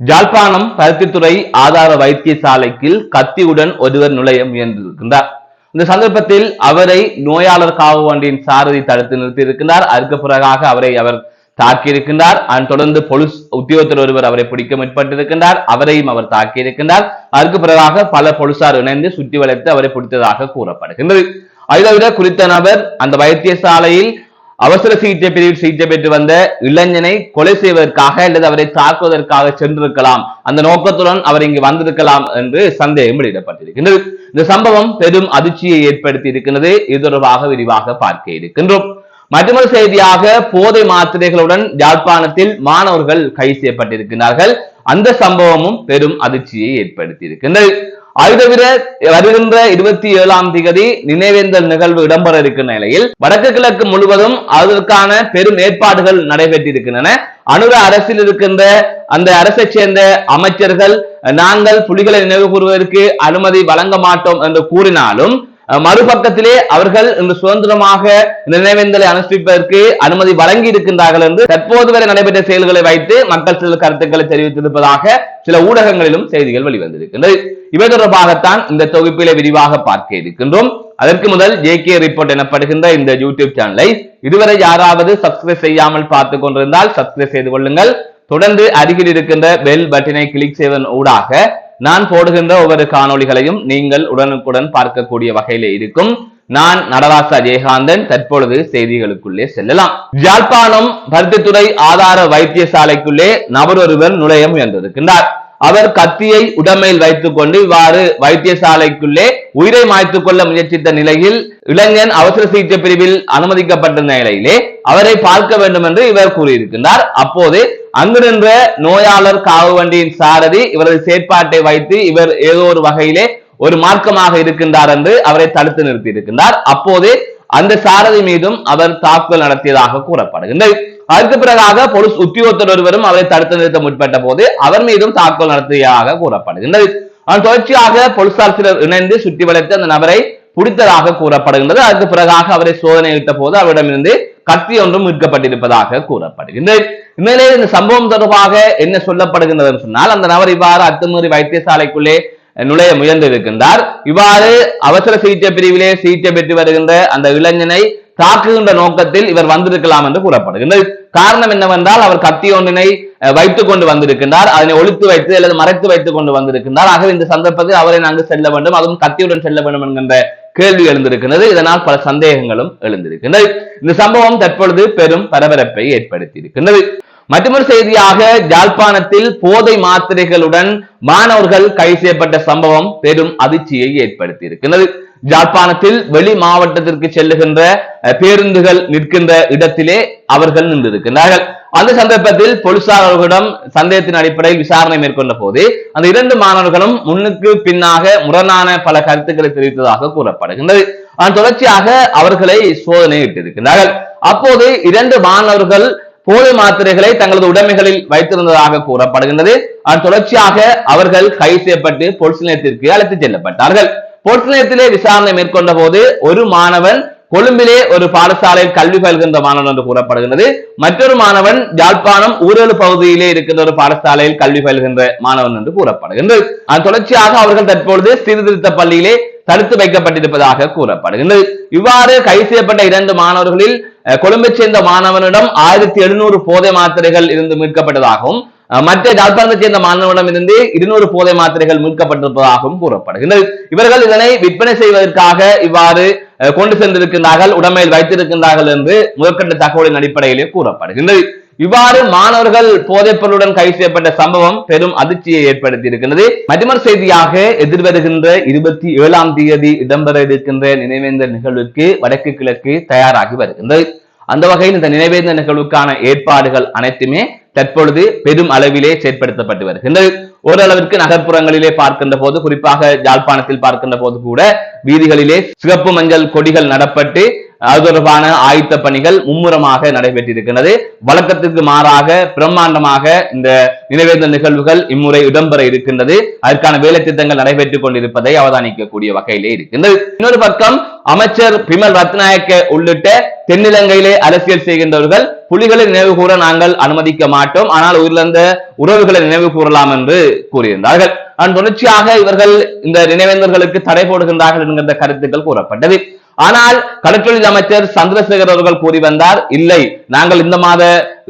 ஜாழ்ப்பாணம் பருத்தித்துறை ஆதார வைத்தியசாலைக்கு கத்தியுடன் ஒருவர் நுழைய முயன்றிருக்கின்றார். இந்த சந்தர்ப்பத்தில் அவரை நோயாளர் காவு வண்டியின் சாரதி தடுத்து நிறுத்தியிருக்கிறார் அதற்கு பிறகாக அவரை அவர் தாக்கியிருக்கின்றார். அதன் தொடர்ந்து பொலிஸ் உத்தியோகத்தர் ஒருவர் அவரை பிடிக்க முற்பட்டிருக்கின்றார். அவரையும் அவர் தாக்கியிருக்கின்றார். அதற்கு பிறகாக பல போலீசார் இணைந்து சுற்றி வளைத்து அவரை பிடித்ததாக கூறப்படுகின்றது. அதை தவிர குறித்த நபர் அந்த வைத்தியசாலையில் அவசர சிகிச்சை பிரிவில் சிகிச்சை பெற்று வந்த இளைஞனை கொலை செய்வதற்காக அல்லது அவரை தாக்குவதற்காக சென்றிருக்கலாம். அந்த நோக்கத்துடன் அவர் இங்கு வந்திருக்கலாம் என்று சந்தேகம் வெளியிடப்பட்டிருக்கின்றது. இந்த சம்பவம் பெரும் அதிர்ச்சியை ஏற்படுத்தி இருக்கின்றது இது தொடர்பாக விரிவாக பார்க்க இருக்கின்றோம். மற்றொரு செய்தியாக போதை மாத்திரைகளுடன் யாழ்ப்பாணத்தில் மாணவர்கள் கைது செய்யப்பட்டிருக்கிறார்கள் அந்த சம்பவமும் பெரும் அதிர்ச்சியை ஏற்படுத்தி இருக்கின்றது அது தவிர வருகின்ற இருபத்தி ஏழாம் திகதி நினைவேந்தல் நிகழ்வு இடம்பெற இருக்கின்ற நிலையில் வடக்கு கிழக்கு முழுவதும் அதற்கான பெரும் ஏற்பாடுகள் நடைபெற்றிருக்கின்றன. அனுர அரசில் இருக்கின்ற அந்த அரசை சேர்ந்த அமைச்சர்கள் நாங்கள் புலிகளை நினைவு கூறுவதற்கு அனுமதி வழங்க மாட்டோம் என்று கூறினாலும் மறுபக்கத்திலே அவர்கள் இன்று சுதந்திரமாக நினைவேந்தலை அனுஷ்டிப்பதற்கு அனுமதி வழங்கி இருக்கின்றார்கள் என்று தற்போது வரை நடைபெற்ற செயல்களை வைத்து மக்கள் சில கருத்துக்களை தெரிவித்திருப்பதாக சில ஊடகங்களிலும் செய்திகள் வெளிவந்திருக்கின்றது. இவை தொடர்பாகத்தான் இந்த தொகுப்பிலே விரிவாக பார்க்க இருக்கின்றோம். அதற்கு முதல் ஜே கே ரிப்போர்ட் எனப்படுகின்ற இந்த யூடியூப் சேனலை இதுவரை யாராவது சப்ஸ்கிரைப் செய்யாமல் பார்த்து கொண்டிருந்தால் சப்ஸ்கிரைப் செய்து கொள்ளுங்கள். தொடர்ந்து அருகில் இருக்கின்ற பெல் பட்டினை கிளிக் செய்வதன் ஊடாக நான் போடுகின்ற ஒவ்வொரு காணொளிகளையும் நீங்கள் உடனுக்குடன் பார்க்கக்கூடிய வகையிலே இருக்கும். நான் நடராசா ஜெயகாந்தன் தற்பொழுது செய்திகளுக்குள்ளே செல்லலாம். ஜாழ்ப்பாணம் பருத்தித்துறை ஆதார வைத்தியசாலைக்குள்ளே நபர் ஒருவர் நுழைய முயன்றிருக்கின்றார். அவர் கத்தியை உடமையில் வைத்துக் கொண்டு இவ்வாறு வைத்தியசாலைக்குள்ளே உயிரை மாய்த்துக் கொள்ள முயற்சித்த நிலையில் இளைஞன் அவசர சிகிச்சை பிரிவில் அனுமதிக்கப்பட்டிருந்த நிலையிலே அவரை பார்க்க வேண்டும் என்று இவர் கூறியிருக்கின்றார். அப்போது அங்கு நின்ற நோயாளர் காவு வண்டியின் சாரதி இவரது செயற்பாட்டை வைத்து இவர் ஏதோ ஒரு வகையிலே ஒரு மார்க்கமாக இருக்கின்றார் என்று அவரை தடுத்து நிறுத்தி இருக்கின்றார் அப்போது அந்த சாரதி மீதும் அவர் தாக்குதல் நடத்தியதாக கூறப்படுகின்றது. அதற்கு பிறகாக போலீஸ் உத்தியோகத்தர் ஒருவரும் அவரை தடுத்து நிறுத்த முற்பட்ட போது அவர் மீதும் தாக்குதல் நடத்தியதாக கூறப்படுகின்றது. தொடர்ச்சியாக போலீசார் சிலர் இணைந்து சுற்றி வளைத்து அந்த நபரை பிடித்ததாக கூறப்படுகின்றது. அதற்கு பிறகாக அவரை சோதனையிட்ட போது அவரிடமிருந்து கத்தி ஒன்றும் மீட்கப்பட்டிருப்பதாக கூறப்படுகின்றது. இந்நிலையில் இந்த சம்பவம் தொடர்பாக என்ன சொல்லப்படுகின்றது சொன்னால் அந்த நபர் இவ்வாறு அத்துமீறி வைத்தியசாலைக்குள்ளே நுழைய முயன்றிருக்கின்றார். இவ்வாறு அவசர சிகிச்சை பிரிவிலே சிகிச்சை பெற்று வருகின்ற அந்த இளைஞனை தாக்குகின்ற நோக்கத்தில் இவர் வந்திருக்கலாம் என்று கூறப்படுகிறது காரணம் என்னவென்றால் அவர் கத்தி ஒன்றினை வைத்துக் கொண்டு வந்திருக்கின்றார். அதனை ஒழித்து வைத்து அல்லது மறைத்து வைத்துக் கொண்டு வந்திருக்கின்றார். ஆகவே இந்த சந்தர்ப்பத்தில் அவரை நாங்கள் செல்ல வேண்டும். அதுவும் கத்தியுடன் செல்ல வேண்டும் என்கின்ற கேள்வி எழுந்திருக்கின்றது. இதனால் பல சந்தேகங்களும் எழுந்திருக்கின்றது. இந்த சம்பவம் தற்பொழுது பெரும் பரபரப்பை ஏற்படுத்தி இருக்கின்றது மற்றொரு செய்தியாக ஜாழ்ப்பாணத்தில் போதை மாத்திரைகளுடன் மாணவர்கள் கைது செய்யப்பட்ட சம்பவம் பெரும் அதிர்ச்சியை ஏற்படுத்தி இருக்கின்றது ஜாழ்ப்பாணத்தில் வெளி மாவட்டத்திற்கு செல்லுகின்ற பேருந்துகள் நிற்கின்ற இடத்திலே அவர்கள் நின்றிருக்கின்றார்கள். அந்த சந்தர்ப்பத்தில் போலீசார் அவர்களிடம் சந்தேகத்தின் அடிப்படையில் விசாரணை மேற்கொண்ட போது அந்த இரண்டு மாணவர்களும் முன்னுக்கு பின்னாக முரணான பல கருத்துக்களை தெரிவித்ததாக கூறப்படுகின்றது. அதன் தொடர்ச்சியாக அவர்களை சோதனை இட்டிருக்கிறார்கள் அப்போது இரண்டு மாணவர்கள் போதை மாத்திரைகளை தங்களது உடைமைகளில் வைத்திருந்ததாக கூறப்படுகின்றது. அதன் தொடர்ச்சியாக அவர்கள் கைது செய்யப்பட்டு போலீஸ் நிலையத்திற்கு அழைத்துச் செல்லப்பட்டார்கள். போலீஸ் விசாரணை மேற்கொண்ட போது ஒரு மாணவன் கொழும்பிலே ஒரு பாடசாலையில் கல்வி பயில்கின்ற மாணவன் என்று கூறப்படுகின்றது. மற்றொரு மாணவன் யாழ்ப்பாணம் ஊரலு பகுதியிலே இருக்கின்ற ஒரு பாடசாலையில் கல்வி பயில்கின்ற மாணவன் என்று கூறப்படுகின்றது. அதன் தொடர்ச்சியாக அவர்கள் தற்பொழுது சீர்திருத்த பள்ளியிலே தடுத்து வைக்கப்பட்டிருப்பதாக கூறப்படுகின்றது. இவ்வாறு கைது செய்யப்பட்ட இரண்டு மாணவர்களில் கொழும்பை சேர்ந்த மாணவனிடம் ஆயிரத்தி எழுநூறு போதை மாத்திரைகள் இருந்து மீட்கப்பட்டதாகவும் மற்ற ஜாழ்ப்பாணத்தை சேர்ந்த மாணவனிடம் இருந்து இருநூறு போதை மாத்திரைகள் மீட்கப்பட்டிருப்பதாகவும் கூறப்படுகின்றது. இவர்கள் இதனை விற்பனை செய்வதற்காக இவ்வாறு கொண்டு சென்றிருக்கின்றார்கள் உடமையில் வைத்திருக்கின்றார்கள் என்று முதற்கட்ட தகவலின் அடிப்படையிலே கூறப்படுகின்றது. இவ்வாறு மாணவர்கள் போதைப்பொருளுடன் கைது செய்யப்பட்ட சம்பவம் பெரும் அதிர்ச்சியை ஏற்படுத்தி இருக்கின்றது மதிமர் செய்தியாக எதிர்வருகின்ற இருபத்தி ஏழாம் தேதி இடம்பெற இருக்கின்ற நினைவேந்த நிகழ்வுக்கு வடக்கு கிழக்கு தயாராகி வருகின்றது. அந்த வகையில் இந்த நினைவேந்த நிகழ்வுக்கான ஏற்பாடுகள் அனைத்துமே தற்பொழுது பெரும் அளவிலே செயற்படுத்தப்பட்டு வருகின்றது. ஓரளவிற்கு நகர்ப்புறங்களிலே பார்க்கின்ற போது குறிப்பாக யாழ்ப்பாணத்தில் பார்க்கின்ற போது கூட வீதிகளிலே சிவப்பு மஞ்சள் கொடிகள் நடப்பட்டு அது தொடர்பான ஆயுத்த பணிகள் மும்முரமாக நடைபெற்றிருக்கிறது வழக்கத்திற்கு மாறாக பிரம்மாண்டமாக இந்த நினைவேந்த நிகழ்வுகள் இம்முறை இடம்பெற இருக்கின்றது. அதற்கான வேலை திட்டங்கள் நடைபெற்றுக் கொண்டிருப்பதை அவதானிக்கக்கூடிய வகையிலே இருக்கின்றது. இன்னொரு பக்கம் அமைச்சர் பிமல் ரத்நாயக்க உள்ளிட்ட தென்னிலங்கையிலே அரசியல் செய்கின்றவர்கள் புலிகளை நினைவு கூற நாங்கள் அனுமதிக்க மாட்டோம். ஆனால் உயிரிழந்த உறவுகளை நினைவு கூறலாம் என்று கூறியிருந்தார்கள். தொடர்ச்சியாக இவர்கள் இந்த நினைவேந்தர்களுக்கு தடை போடுகின்றார்கள் என்கின்ற கருத்துக்கள் கூறப்பட்டது. ஆனால் கடற்றொழில் அமைச்சர் சந்திரசேகர் அவர்கள் கூறி வந்தார் இல்லை நாங்கள் இந்த மாத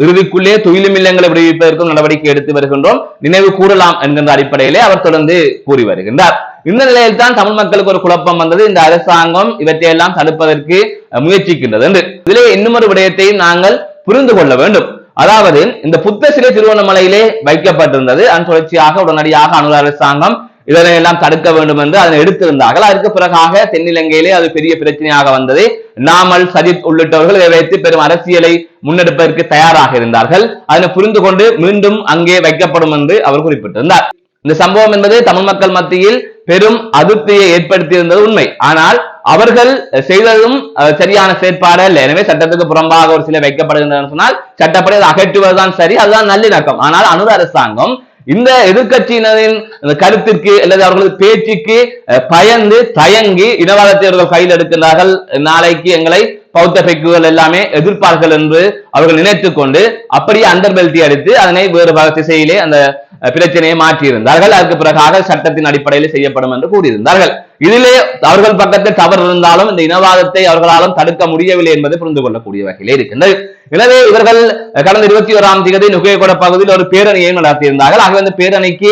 இறுதிக்குள்ளே துயிலும் இல்லங்களை விடுவிப்பதற்கும் நடவடிக்கை எடுத்து வருகின்றோம். நினைவு கூறலாம் என்கின்ற அடிப்படையிலே அவர் தொடர்ந்து கூறி வருகின்றார். இந்த நிலையில் தான் தமிழ் மக்களுக்கு ஒரு குழப்பம் வந்தது. இந்த அரசாங்கம் இவற்றையெல்லாம் தடுப்பதற்கு முயற்சிக்கின்றது என்று. இதிலே இன்னும் ஒரு விடயத்தையும் நாங்கள் புரிந்து கொள்ள வேண்டும். அதாவது இந்த புத்த சிலை திருவண்ணாமலையிலே வைக்கப்பட்டிருந்தது. அதன் தொடர்ச்சியாக உடனடியாக அனுர அரசாங்கம் இதனை எல்லாம் தடுக்க வேண்டும் என்று அதனை எடுத்திருந்தார்கள். அதற்கு பிறகாக தென்னிலங்கையிலே அது பெரிய பிரச்சனையாக வந்தது. நாமல் சஜித் உள்ளிட்டவர்கள் இதை வைத்து பெரும் அரசியலை முன்னெடுப்பதற்கு தயாராக இருந்தார்கள். அதனை புரிந்து கொண்டு மீண்டும் அங்கே வைக்கப்படும் என்று அவர் குறிப்பிட்டிருந்தார். இந்த சம்பவம் என்பது தமிழ் மக்கள் மத்தியில் பெரும் அதிருப்தியை ஏற்படுத்தியிருந்தது உண்மை. ஆனால் அவர்கள் செய்ததும் சரியான செயற்பாடு இல்லை எனவே சட்டத்துக்கு புறம்பாக ஒரு சில வைக்கப்படுகின்றன சொன்னால் சட்டப்படி அதை அகற்றுவதுதான் சரி அதுதான் நல்லிணக்கம். ஆனால் அனுர அரசாங்கம் இந்த எதிர்க்கட்சியினரின் அந்த கருத்திற்கு அல்லது அவர்களது பேச்சுக்கு பயந்து தயங்கி இனவாதத்தை அவர்கள் கையில் எடுக்கின்றார்கள். நாளைக்கு எங்களை பௌத்த பெக்குகள் எல்லாமே எதிர்ப்பார்கள் என்று அவர்கள் நினைத்துக் கொண்டு அப்படியே அண்டர்பெல்ட்டி அடித்து அதனை வேறு வகை திசையிலே அந்த பிரச்சனையை மாற்றியிருந்தார்கள். அதற்கு பிறகாக சட்டத்தின் அடிப்படையில் செய்யப்படும் என்று கூறியிருந்தார்கள். இதிலே அவர்கள் பக்கத்தில் தவறு இருந்தாலும் இந்த இனவாதத்தை அவர்களாலும் தடுக்க முடியவில்லை என்பதை புரிந்து கொள்ளக்கூடிய வகையிலே இருக்கின்றது. எனவே இவர்கள் கடந்த இருபத்தி ஓராம் தேதி நுகையகொட பகுதியில் ஒரு பேரணியை நடத்தியிருந்தார்கள். ஆகவே அந்த பேரணிக்கு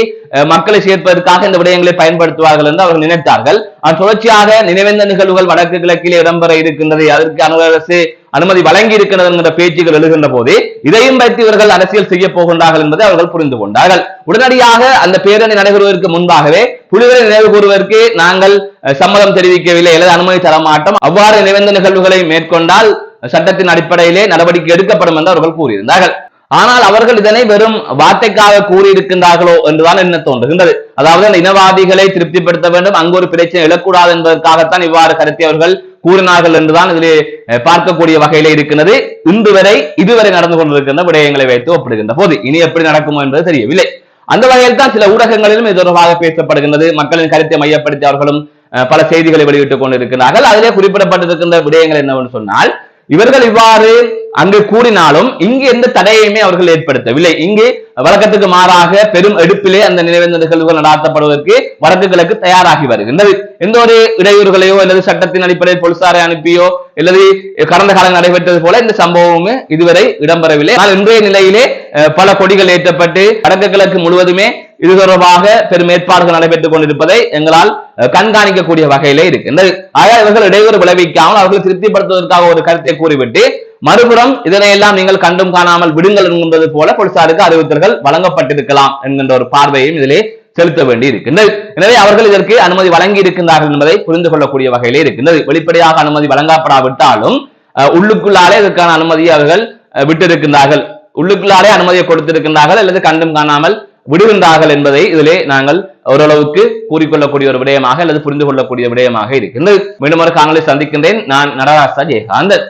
மக்களை சேர்ப்பதற்காக இந்த விடயங்களை பயன்படுத்துவார்கள் என்று அவர்கள் நினைத்தார்கள். தொடர்ச்சியாக நினைவேந்த நிகழ்வுகள் வடக்கு கிழக்கிலே இடம்பெற இருக்கின்றது. அதற்கு அரசு அனுமதி வழங்கி இருக்கிறது என்கிற பேச்சுகள் எழுகின்ற போது இதையும் வைத்து இவர்கள் அரசியல் செய்ய போகின்றார்கள் என்பதை அவர்கள் புரிந்து கொண்டார்கள். உடனடியாக அந்த பேரணி நடைபெறுவதற்கு முன்பாகவே புலிகளை நினைவு கூறுவதற்கு நாங்கள் சம்மதம் தெரிவிக்கவில்லை அல்லது அனுமதி தர மாட்டோம். அவ்வாறு நினைவேந்த நிகழ்வுகளை மேற்கொண்டால் சட்டத்தின் அடிப்படையிலே நடவடிக்கை எடுக்கப்படும் என்று அவர்கள் கூறியிருந்தார்கள். ஆனால் அவர்கள் இதனை வெறும் வார்த்தைக்காக கூறியிருக்கின்றார்களோ என்றுதான் என்ன தோன்றுகின்றது. அதாவது அந்த இனவாதிகளை திருப்திப்படுத்த வேண்டும் அங்கு ஒரு பிரச்சனை எழக்கூடாது என்பதற்காகத்தான் இவ்வாறு கருத்தை அவர்கள் கூறினார்கள் என்றுதான் இதில் பார்க்கக்கூடிய வகையில இருக்கின்றது. இன்று வரை இதுவரை நடந்து கொண்டிருக்கின்ற விடயங்களை வைத்து ஒப்பிடுகின்ற போது இனி எப்படி நடக்குமோ என்பது தெரியவில்லை. அந்த வகையில் தான் சில ஊடகங்களிலும் இது தொடர்பாக பேசப்படுகின்றது. மக்களின் கருத்தை மையப்படுத்தி அவர்களும் பல செய்திகளை வெளியிட்டுக் கொண்டிருக்கிறார்கள் அதிலே குறிப்பிடப்பட்டிருக்கின்ற விடயங்கள் என்னவென்று சொன்னால் இவர்கள் இவ்வாறு அங்கு கூறினாலும் இங்கு எந்த தடையுமே அவர்கள் ஏற்படுத்தவில்லை. இங்கு வழக்கத்துக்கு மாறாக பெரும் எடுப்பிலே அந்த நினைவேந்த நிகழ்வுகள் நடாத்தப்படுவதற்கு வடக்கு கிழக்கு தயாராகி வருகின்றது. எந்த ஒரு இடையூறுகளையோ அல்லது சட்டத்தின் அடிப்படையில் போலீசாரை அனுப்பியோ அல்லது கடந்த காலம் நடைபெற்றது போல இந்த சம்பவமும் இதுவரை இடம்பெறவில்லை. ஆனால் இன்றைய நிலையிலே பல கொடிகள் ஏற்றப்பட்டு வடக்கு கிழக்கு முழுவதுமே இது தொடர்பாக பெரும் ஏற்பாடுகள் நடைபெற்றுக் கொண்டிருப்பதை எங்களால் கண்காணிக்கக்கூடிய வகையிலே இருக்கின்றது. ஆக இவர்கள் இடையூறு விளைவிக்காமல் அவர்களை திருப்திப்படுத்துவதற்காக ஒரு கருத்தை கூறிவிட்டு மறுபுறம் இதனை எல்லாம் நீங்கள் கண்டும் காணாமல் விடுங்கள் என்கின்றது போல போலீசாருக்கு அறிவுறுத்தல்கள் வழங்கப்பட்டிருக்கலாம் என்கின்ற ஒரு பார்வையும் இதிலே செலுத்த வேண்டி இருக்கின்றது எனவே அவர்கள் இதற்கு அனுமதி வழங்கி இருக்கின்றார்கள் என்பதை புரிந்து கொள்ளக்கூடிய வகையிலே இருக்கின்றது. வெளிப்படையாக அனுமதி வழங்கப்படாவிட்டாலும் அஹ், உள்ளுக்குள்ளாலே இதற்கான அனுமதியை அவர்கள் அஹ், விட்டிருக்கின்றார்கள். உள்ளுக்குள்ளாலே அனுமதியை கொடுத்திருக்கின்றார்கள் அல்லது கண்டும் காணாமல் விடுகின்றார்கள் என்பதை இதிலே நாங்கள் ஓரளவுக்கு கூறிக்கொள்ளக்கூடிய ஒரு விடயமாக அல்லது புரிந்து கொள்ளக்கூடிய விடயமாக இருக்கின்றது. மீண்டும் ஒரு காணொலி சந்திக்கின்றேன். நான் நடராசா ஜெயகாந்தன்